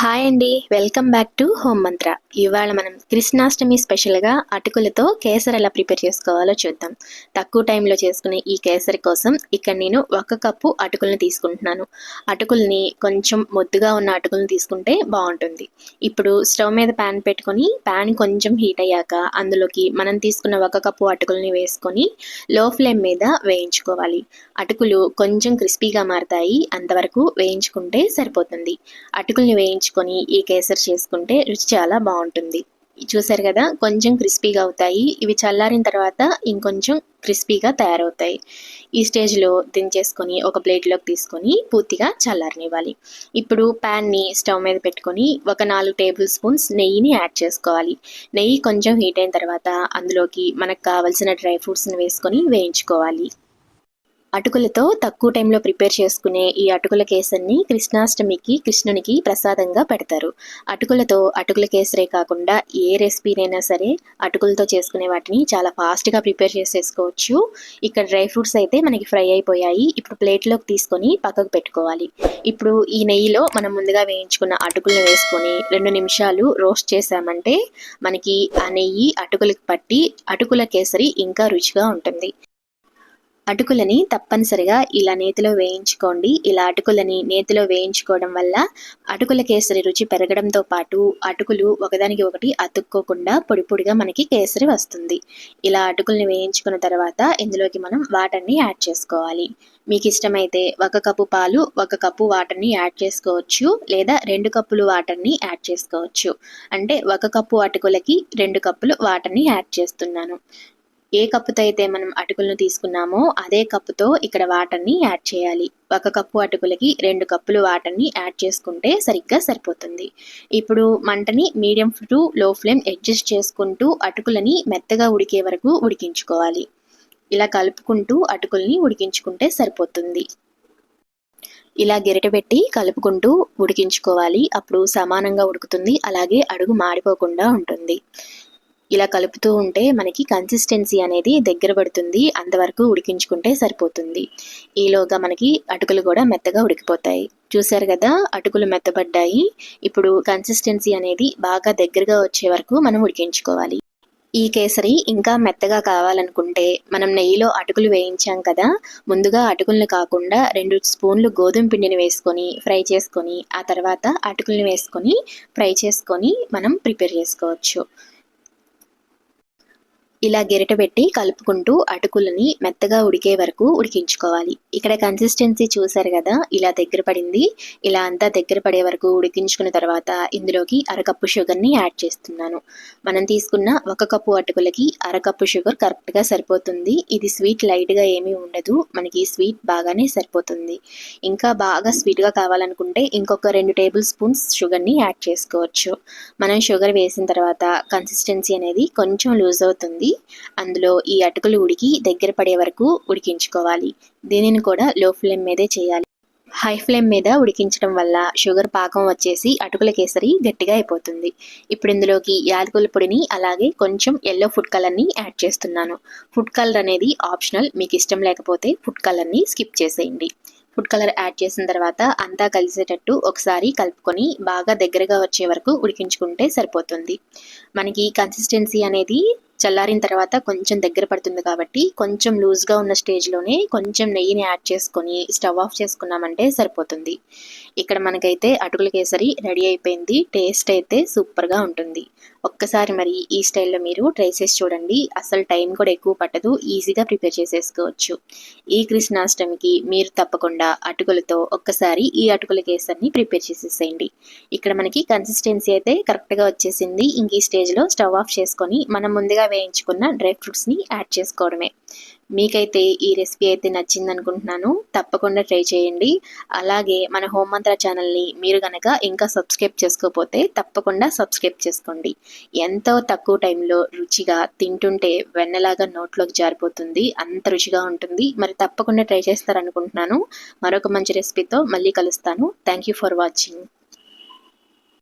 Hi అండి welcome back to home మంత్ర ఇవాళ మనం కృష్ణాష్టమి స్పెషల్గా అటుకులతో కేసరి ఎలా ప్రిపేర్ చేసుకోవాలో చూద్దాం. తక్కువ టైంలో చేసుకునే ఈ కేసరి కోసం ఇక్కడ నేను ఒక కప్పు అటుకులను తీసుకుంటున్నాను. అటుకుల్ని కొంచెం మొద్దుగా ఉన్న అటుకులను తీసుకుంటే బాగుంటుంది. ఇప్పుడు స్టవ్ మీద ప్యాన్ పెట్టుకొని ప్యాన్ కొంచెం హీట్ అయ్యాక అందులోకి మనం తీసుకున్న ఒక కప్పు అటుకుల్ని వేసుకొని లో ఫ్లేమ్ మీద వేయించుకోవాలి. అటుకులు కొంచెం క్రిస్పీగా మారతాయి అంతవరకు వేయించుకుంటే సరిపోతుంది. అటుకుల్ని వేయించు వేయించుకొని ఈ కేసరి చేసుకుంటే రుచి చాలా బాగుంటుంది. చూసారు కదా కొంచెం క్రిస్పీగా అవుతాయి. ఇవి చల్లారిన తర్వాత ఇంకొంచెం క్రిస్పీగా తయారవుతాయి. ఈ స్టేజ్లో దించేసుకొని ఒక ప్లేట్లోకి తీసుకొని పూర్తిగా చల్లారనివ్వాలి. ఇప్పుడు ప్యాన్ని స్టవ్ మీద పెట్టుకొని ఒక నాలుగు టేబుల్ స్పూన్స్ నెయ్యిని యాడ్ చేసుకోవాలి. నెయ్యి కొంచెం హీట్ అయిన తర్వాత అందులోకి మనకు కావలసిన డ్రై ఫ్రూట్స్ని వేసుకొని వేయించుకోవాలి. అటుకులతో తక్కువ టైంలో ప్రిపేర్ చేసుకునే ఈ అటుకుల కేసరిని కృష్ణాష్టమికి కృష్ణునికి ప్రసాదంగా పెడతారు. అటుకులతో అటుకుల కేసరే కాకుండా ఏ రెసిపీనైనా సరే అటుకులతో చేసుకునే వాటిని చాలా ఫాస్ట్గా ప్రిపేర్ చేసేసుకోవచ్చు. ఇక్కడ డ్రై ఫ్రూట్స్ అయితే మనకి ఫ్రై అయిపోయాయి. ఇప్పుడు ప్లేట్లోకి తీసుకొని పక్కకు పెట్టుకోవాలి. ఇప్పుడు ఈ నెయ్యిలో మనం ముందుగా వేయించుకున్న అటుకులను వేసుకొని రెండు నిమిషాలు రోస్ట్ చేసామంటే మనకి ఆ నెయ్యి అటుకులకు పట్టి అటుకుల కేసరి ఇంకా రుచిగా ఉంటుంది. అటుకులని తప్పనిసరిగా ఇలా నేతిలో వేయించుకోండి. ఇలా అటుకులని నేతిలో వేయించుకోవడం వల్ల అటుకుల కేసరి రుచి పెరగడంతో పాటు అటుకులు ఒకదానికి ఒకటి అతుక్కోకుండా పొడి పొడిగా మనకి కేసరి వస్తుంది. ఇలా అటుకుల్ని వేయించుకున్న తర్వాత ఇందులోకి మనం వాటర్ని యాడ్ చేసుకోవాలి. మీకు ఇష్టమైతే ఒక కప్పు పాలు ఒక కప్పు వాటర్ని యాడ్ చేసుకోవచ్చు లేదా రెండు కప్పులు వాటర్ని యాడ్ చేసుకోవచ్చు. అంటే ఒక కప్పు అటుకులకి రెండు కప్పులు వాటర్ని యాడ్ చేస్తున్నాను. ఏ కప్పుతో అయితే మనం అటుకులను తీసుకున్నామో అదే కప్పుతో ఇక్కడ వాటర్ని యాడ్ చేయాలి. ఒక కప్పు అటుకులకి రెండు కప్పులు వాటర్ని యాడ్ చేసుకుంటే సరిగ్గా సరిపోతుంది. ఇప్పుడు మంటని medium to low flame adjust చేసుకుంటూ అటుకులని మెత్తగా ఉడికే వరకు ఉడికించుకోవాలి. ఇలా కలుపుకుంటూ అటుకుల్ని ఉడికించుకుంటే సరిపోతుంది. ఇలా గెరిట పెట్టి కలుపుకుంటూ ఉడికించుకోవాలి. అప్పుడు సమానంగా ఉడుకుతుంది. అలాగే అడుగు మాడిపోకుండా ఉంటుంది. ఇలా కలుపుతూ ఉంటే మనకి కన్సిస్టెన్సీ అనేది దగ్గర పడుతుంది అంతవరకు ఉడికించుకుంటే సరిపోతుంది. ఈలోగా మనకి అటుకులు కూడా మెత్తగా ఉడికిపోతాయి. చూసారు కదా అటుకులు మెత్తబడ్డాయి. ఇప్పుడు కన్సిస్టెన్సీ అనేది బాగా దగ్గరగా వచ్చే వరకు మనం ఉడికించుకోవాలి. ఈ కేసరి ఇంకా మెత్తగా కావాలనుకుంటే మనం నెయ్యిలో అటుకులు వేయించాం కదా ముందుగా అటుకులను కాకుండా రెండు స్పూన్లు గోధుమ పిండిని వేసుకొని ఫ్రై చేసుకొని ఆ తర్వాత అటుకుల్ని వేసుకొని ఫ్రై చేసుకొని మనం ప్రిపేర్ చేసుకోవచ్చు. ఇలా గెరిట పెట్టి కలుపుకుంటూ అటుకులని మెత్తగా ఉడికే వరకు ఉడికించుకోవాలి. ఇక్కడ కన్సిస్టెన్సీ చూసారు కదా ఇలా దగ్గర పడింది. ఇలా అంతా దగ్గర పడే వరకు ఉడికించుకున్న తర్వాత ఇందులోకి అరకప్పు షుగర్ని యాడ్ చేస్తున్నాను. మనం తీసుకున్న ఒక కప్పు అటుకులకి అరకప్పు షుగర్ కరెక్ట్గా సరిపోతుంది. ఇది స్వీట్ లైట్గా ఏమీ ఉండదు. మనకి స్వీట్ బాగానే సరిపోతుంది. ఇంకా బాగా స్వీట్గా కావాలనుకుంటే ఇంకొక రెండు టేబుల్ స్పూన్స్ షుగర్ని యాడ్ చేసుకోవచ్చు. మనం షుగర్ వేసిన తర్వాత కన్సిస్టెన్సీ అనేది కొంచెం లూజ్ అవుతుంది. అందులో ఈ అటుకులు ఉడికి దగ్గర పడే వరకు ఉడికించుకోవాలి. దీనిని కూడా లో ఫ్లేమ్ మీదే చేయాలి. హై ఫ్లేమ్ మీద ఉడికించడం వల్ల షుగర్ పాకం వచ్చేసి అటుకుల కేసరి గట్టిగా అయిపోతుంది. ఇప్పుడు ఇందులోకి యాలకుల పొడిని అలాగే కొంచెం ఎల్లో ఫుడ్ కలర్ని యాడ్ చేస్తున్నాను. ఫుడ్ కలర్ అనేది ఆప్షనల్ మీకు ఇష్టం లేకపోతే ఫుడ్ కలర్ని స్కిప్ చేసేయండి. ఫుడ్ కలర్ యాడ్ చేసిన తర్వాత అంతా కలిసేటట్టు ఒకసారి కలుపుకొని బాగా దగ్గరగా వచ్చే వరకు ఉడికించుకుంటే సరిపోతుంది. మనకి కన్సిస్టెన్సీ అనేది చల్లారిన తర్వాత కొంచెం దగ్గర పడుతుంది కాబట్టి కొంచెం లూజ్గా ఉన్న స్టేజ్లోనే కొంచెం నెయ్యిని యాడ్ చేసుకొని స్టవ్ ఆఫ్ చేసుకున్నామంటే సరిపోతుంది. ఇక్కడ మనకైతే అటుకుల కేసరి రెడీ అయిపోయింది. టేస్ట్ అయితే సూపర్గా ఉంటుంది. ఒక్కసారి మరి ఈ స్టైల్లో మీరు ట్రై చేసి చూడండి. అసలు టైం కూడా ఎక్కువ పట్టదు. ఈజీగా ప్రిపేర్ చేసేసుకోవచ్చు. ఈ కృష్ణాష్టమికి మీరు తప్పకుండా అటుకులతో ఒక్కసారి ఈ అటుకుల కేసరిని ప్రిపేర్ చేసేసేయండి. ఇక్కడ మనకి కన్సిస్టెన్సీ అయితే కరెక్ట్గా వచ్చేసింది. ఇంక ఈ స్టేజ్లో స్టవ్ ఆఫ్ చేసుకొని మనం ముందుగా వేయించుకున్న డ్రై ఫ్రూట్స్ని యాడ్ చేసుకోవడమే. మీకైతే ఈ రెసిపీ అయితే నచ్చింది అనుకుంటున్నాను తప్పకుండా ట్రై చేయండి. అలాగే మన హోమ్ మంత్ర ఛానల్ని మీరు కనుక ఇంకా సబ్స్క్రైబ్ చేసుకోకపోతే తప్పకుండా సబ్స్క్రైబ్ చేసుకోండి. ఎంతో తక్కువ టైంలో రుచిగా తింటుంటే వెన్నలాగా నోట్లోకి జారిపోతుంది. అంత రుచిగా ఉంటుంది. మరి తప్పకుండా ట్రై చేస్తారనుకుంటున్నాను. మరొక మంచి రెసిపీతో మళ్ళీ కలుస్తాను. Thank you for watching